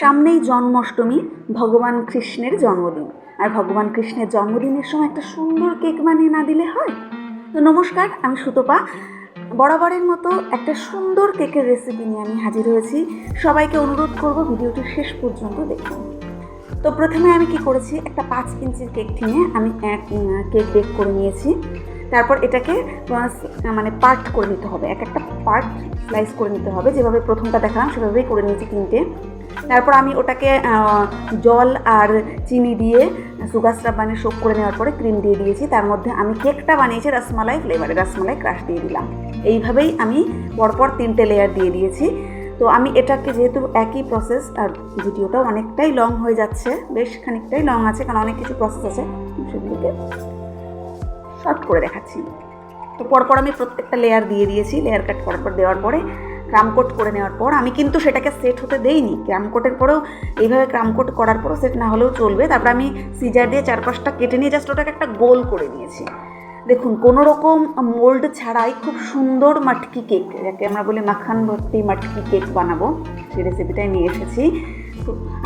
সামনেই জন্মাষ্টমী, ভগবান কৃষ্ণের জন্মদিন। আর ভগবান কৃষ্ণের জন্মদিনের সময় একটা সুন্দর কেক বানিয়ে না দিলে হয়? তো নমস্কার, আমি সুতপা। বরাবরের মতো একটা সুন্দর কেকের রেসিপি নিয়ে আমি হাজির হয়েছি। সবাইকে অনুরোধ করব ভিডিওটি শেষ পর্যন্ত দেখুন। তো প্রথমে আমি কি করেছি? একটা পাঁচ ইঞ্চির কেক টিনে আমি এক কেক বেক করে নিয়েছি। তারপর এটাকে মানে পার্ট করে নিতে হবে। এক একটা পার্ট স্লাইস করে নিতে হবে। যেভাবে প্রথমটা দেখালাম, সেভাবেই করে নিয়েছি তিনটে। তারপর আমি ওটাকে জল আর চিনি দিয়ে সুগার স্টাফ বানিয়ে শোক করে নেওয়ার পরে ক্রিম দিয়ে দিয়েছি। তার মধ্যে আমি কেকটা বানিয়েছি রসমালাই ফ্লেভারে রসমালাই ক্রাশ দিয়ে দিলাম। এইভাবেই আমি পরপর তিনটে লেয়ার দিয়ে দিয়েছি। তো আমি এটাকে যেহেতু একই প্রসেস আর ভিডিওটাও অনেকটাই লং হয়ে যাচ্ছে, বেশ খানিকটাই লং আছে, কারণ অনেক কিছু প্রসেস আছে সেগুলোকে শর্ট করে দেখাচ্ছি। তো পরপর আমি প্রত্যেকটা লেয়ার দিয়ে দিয়েছি লেয়ার কাট করার পর দেওয়ার পরে ক্রাম কোট করে নেওয়ার পর, আমি কিন্তু সেটাকে সেট হতে দেইনি। ক্রাম কোটের পরেও এইভাবে ক্রাম কোট করার পরও সেট না হলেও চলবে। তারপর আমি সিজার দিয়ে চার পাঁচটা কেটে নিয়ে জাস্ট ওটাকে একটা গোল করে নিয়েছি। দেখুন, কোনো রকম মোল্ড ছাড়াই খুব সুন্দর মাটকি কেক যাকে আমরা বলি মাখান ভর্তি মাটকি কেক বানাবো। সেই রেসিপিটাই নিয়ে এসেছি।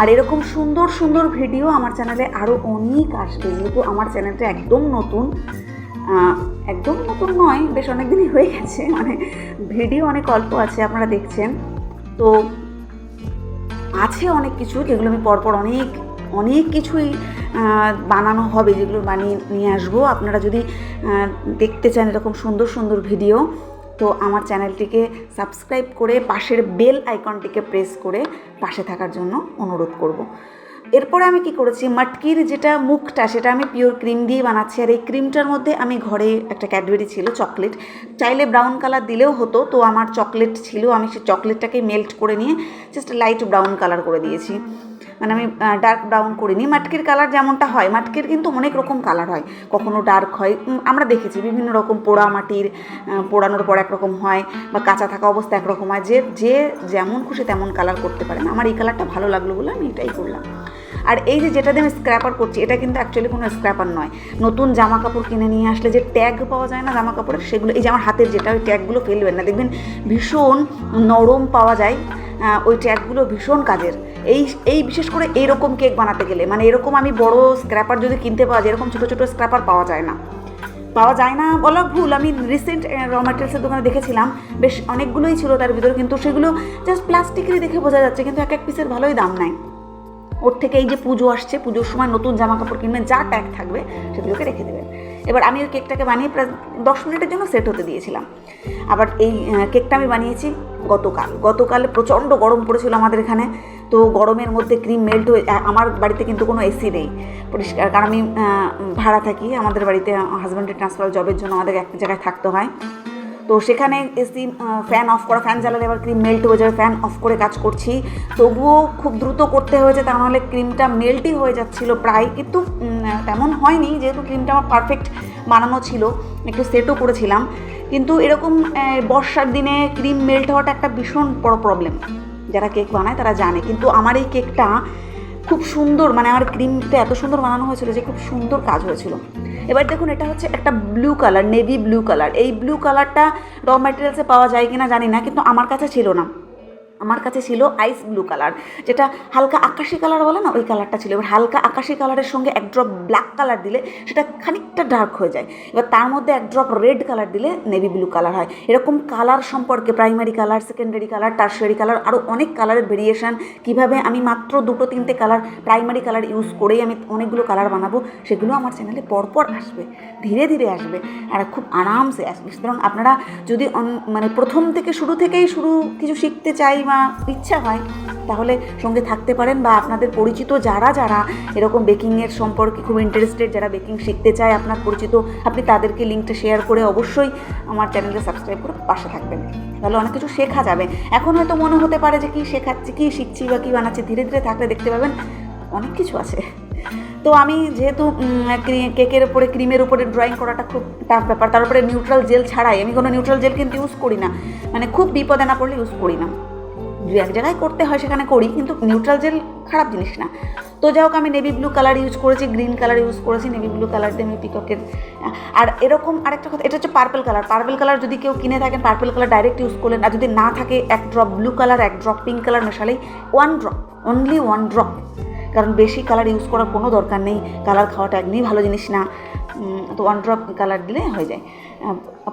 আর এরকম সুন্দর সুন্দর ভিডিও আমার চ্যানেলে আরও অনেক আসবে। যেহেতু আমার চ্যানেলটা একদম নতুন একদম নতুন নয়, বেশ অনেক দিনই হয়ে গেছে মানে ভিডিও অনেক অল্প আছে, আপনারা দেখছেন তো আছে অনেক কিছু, যেগুলো আমি পরপর অনেক অনেক কিছুই বানানো হবে, যেগুলো বানিয়ে নিয়ে আসব আপনারা যদি দেখতে চান এরকম সুন্দর সুন্দর ভিডিও, তো আমার চ্যানেলটিকে সাবস্ক্রাইব করে পাশের বেল আইকনটিকে প্রেস করে পাশে থাকার জন্য অনুরোধ করব। এরপরে আমি কি করেছি? মাটকির যেটা মুখটা, সেটা আমি পিওর ক্রিম দিয়ে বানাচ্ছি। আর এই ক্রিমটার মধ্যে আমি ঘরে একটা ক্যাডবেরি ছিল চকলেট চাইলে ব্রাউন কালার দিলেও হতো, তো আমার চকলেট ছিল। আমি সেই চকলেটটাকে মেল্ট করে নিয়ে জাস্ট লাইট ব্রাউন কালার করে দিয়েছি। মানে আমি ডার্ক ব্রাউন করিনি মাটকির কালার যেমনটা হয়, মাটকির কিন্তু অনেক রকম কালার হয়। কখনো ডার্ক হয়। আমরা দেখেছি বিভিন্ন রকম পোড়া মাটির পোড়ানোর পর একরকম হয় বা কাঁচা থাকা অবস্থা একরকম হয়। যে যে যেমন খুশি তেমন কালার করতে পারেন। আমার এই কালারটা ভালো লাগল বলে আমি এটাই করলাম। আর এই যে যেটা দিয়ে আমি স্ক্র্যাপার করছি, এটা কিন্তু অ্যাকচুয়ালি কোনো স্ক্র্যাপার নয়। নতুন জামা কাপড় কিনে নিয়ে আসলে যে ট্যাগ পাওয়া যায় না জামা কাপড়ের, সেগুলো এই যে আমার হাতের যেটা, ওই ট্যাগগুলো ফেলবেন না। দেখবেন ভীষণ নরম পাওয়া যায় ওই ট্যাগগুলো ভীষণ কাজের। এই এই বিশেষ করে এইরকম কেক বানাতে গেলে মানে এরকম আমি বড় স্ক্র্যাপার যদি কিনতে পাওয়া যায়, এরকম ছোটো ছোটো স্ক্র্যাপার পাওয়া যায় না। পাওয়া যায় না বলা ভুল, আমি রিসেন্ট র ম্যাটেরিয়ালসের দোকানে দেখেছিলাম, বেশ অনেকগুলোই ছিল তার ভিতরে, কিন্তু সেগুলো জাস্ট প্লাস্টিকেরই দেখে বোঝা যাচ্ছে, কিন্তু এক এক পিসের ভালোই দাম নাই। ওর থেকে এই যে পুজো আসছে, পুজোর সময় নতুন জামা কাপড় কিনবেন যা ট্যাগ থাকবে, সেগুলোকে রেখে দেবেন এবার আমি ওই কেকটাকে বানিয়ে প্রায় দশ মিনিটের জন্য সেট হতে দিয়েছিলাম। আবার এই কেকটা আমি বানিয়েছি গতকাল। গতকাল প্রচণ্ড গরম পড়েছিল আমাদের এখানে, তো গরমের মধ্যে ক্রিম মেল্ট হয়ে আমার বাড়িতে কিন্তু কোনো এসি নেই। পরিষ্কার, কারণ আমি ভাড়া থাকি, আমাদের বাড়িতে হাজব্যান্ডের ট্রান্সফার জবের জন্য আমাদের এক জায়গায় থাকতে হয়। তো সেখানে এসি ফ্যান অফ করা ফ্যান চালালে এবার ক্রিম মেল্ট হয়ে যাবে ফ্যান অফ করে কাজ করছি। তবুও খুব দ্রুত করতে হয়েছে, তা নাহলে ক্রিমটা মেল্টই হয়ে যাচ্ছিল প্রায়, কিন্তু তেমন হয়নি, যেহেতু ক্রিমটা আমার পারফেক্ট বানানো ছিল, একটু সেটও করেছিলাম। কিন্তু এরকম বর্ষার দিনে ক্রিম মেল্ট হওয়াটা একটা ভীষণ বড় প্রবলেম যারা কেক বানায় তারা জানে। কিন্তু আমার এই কেকটা খুব সুন্দর মানে আমার ক্রিমটা এত সুন্দর বানানো হয়েছিল যে খুব সুন্দর কাজ হয়েছিল। এবার দেখুন, এটা হচ্ছে একটা blue colour navy blue colour এই ব্লু কালারটা র ম্যাটেরিয়ালসে পাওয়া যায় কিনা জানি না, কিন্তু আমার কাছে ছিল না। আমার কাছে ছিল আইস ব্লু কালার যেটা হালকা আকাশি কালার বলে না, ওই কালারটা ছিল। এবার হালকা আকাশি কালারের সঙ্গে এক ড্রপ ব্ল্যাক কালার দিলে সেটা খানিকটা ডার্ক হয়ে যায়। এবার তার মধ্যে এক ড্রপ রেড কালার দিলে নেভি ব্লু কালার হয়। এরকম কালার সম্পর্কে primary colour secondary colour tertiary colour আরও অনেক কালারের ভেরিয়েশন কীভাবে আমি মাত্র দুটো তিনটে কালার প্রাইমারি কালার ইউজ করেই আমি অনেকগুলো কালার বানাবো, সেগুলো আমার চ্যানেলে পরপর আসবে, ধীরে ধীরে আসবে আর খুব আরামসে আসবে। সুতরাং আপনারা যদি মানে প্রথম থেকে শুরু থেকেই শুরু কিছু শিখতে চাই বা ইচ্ছা হয়, তাহলে সঙ্গে থাকতে পারেন বা আপনাদের পরিচিত যারা যারা এরকম বেকিংয়ের সম্পর্কে খুব ইন্টারেস্টেড যারা বেকিং শিখতে চায় আপনার পরিচিত, আপনি তাদেরকে লিঙ্কটা শেয়ার করে অবশ্যই আমার চ্যানেলটা সাবস্ক্রাইব করে পাশে থাকবেন। তাহলে অনেক কিছু শেখা যাবে। এখন হয়তো মনে হতে পারে যে কী শেখাচ্ছি, কী শিখছি বা কী বানাচ্ছি, ধীরে ধীরে থাকলে দেখতে পাবেন অনেক কিছু আছে। তো আমি যেহেতু কেকের উপরে, ক্রিমের উপরে ড্রয়িং করাটা খুব টাফ ব্যাপার, তার উপরে নিউট্রাল জেল ছাড়াই, আমি কোনো নিউট্রাল জেল কিন্তু ইউজ করি না। মানে খুব বিপদে না পড়লে ইউজ করি না। দু এক জায়গায় করতে হয়, সেখানে করি, কিন্তু নিউট্রাল জেল খারাপ জিনিস না। তো যাই হোক, আমি নেভি ব্লু কালার ইউজ করেছি গ্রিন কালার ইউজ করেছি নেভি ব্লু কালার দিয়ে আমি পিককের আর এরকম আরেকটা কথা, এটা হচ্ছে পার্পল কালার পার্পল কালার যদি কেউ কিনে থাকেন পার্পল কালার ডাইরেক্ট ইউজ করলেন, আর যদি না থাকে, এক ড্রপ ব্লু কালার এক drop pink colour মেশালেই one drop only one drop কারণ বেশি কালার ইউজ করার কোনো দরকার নেই। কালার খাওয়াটা একদমই ভালো জিনিস না। তো ওয়ান ড্রপ কালার দিলে হয়ে যায়।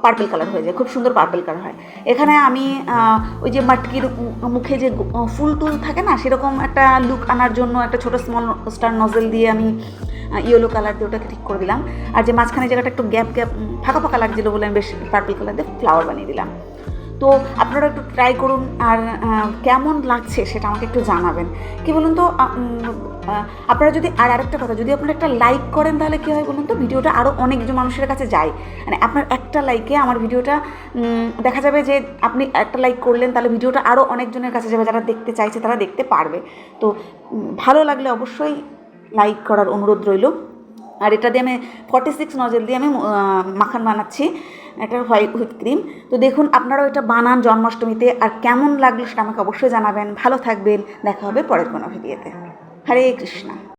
পার্পেল কালার হয়ে যায়, খুব সুন্দর পার্পেল কালার হয়। এখানে আমি ওই যে মাটকির মুখে যে ফুল টুল থাকে না, সেরকম একটা লুক আনার জন্য একটা ছোটো স্মল স্টার নজেল দিয়ে আমি ইয়েলো কালার দিয়ে ওটাকে ঠিক করে দিলাম। আর যে মাঝখানে জায়গাটা একটু গ্যাপ গ্যাপ ফাঁকা ফাঁকা লাগছিল বলে আমি বেশ পার্পল কালার দিয়ে ফ্লাওয়ার বানিয়ে দিলাম। তো আপনারা একটু ট্রাই করুন আর কেমন লাগছে সেটা আমাকে একটু জানাবেন। কি বলুন তো আপনারা যদি, আর আরেকটা কথা, যদি আপনারা একটা লাইক করেন তাহলে কী হয় বলুন তো, ভিডিওটা আরও অনেকজন মানুষের কাছে যায়। মানে আপনার একটা লাইকে আমার ভিডিওটা দেখা যাবে যে আপনি একটা লাইক করলেন, তাহলে ভিডিওটা আরও অনেকজনের কাছে যাবে, যারা দেখতে চাইছে তারা দেখতে পারবে। তো ভালো লাগলে অবশ্যই লাইক করার অনুরোধ রইল। আর এটা দিয়ে আমি ফর্টি সিক্স নজেল দিয়ে আমি মাখন বানাচ্ছি এটা হোয়াইট হুইপ ক্রিম তো দেখুন, আপনারাও এটা বানান জন্মাষ্টমীতে, আর কেমন লাগল সেটা আমাকে অবশ্যই জানাবেন। ভালো থাকবেন, দেখা হবে পরের কোনো ভিডিওতে হরে কৃষ্ণা।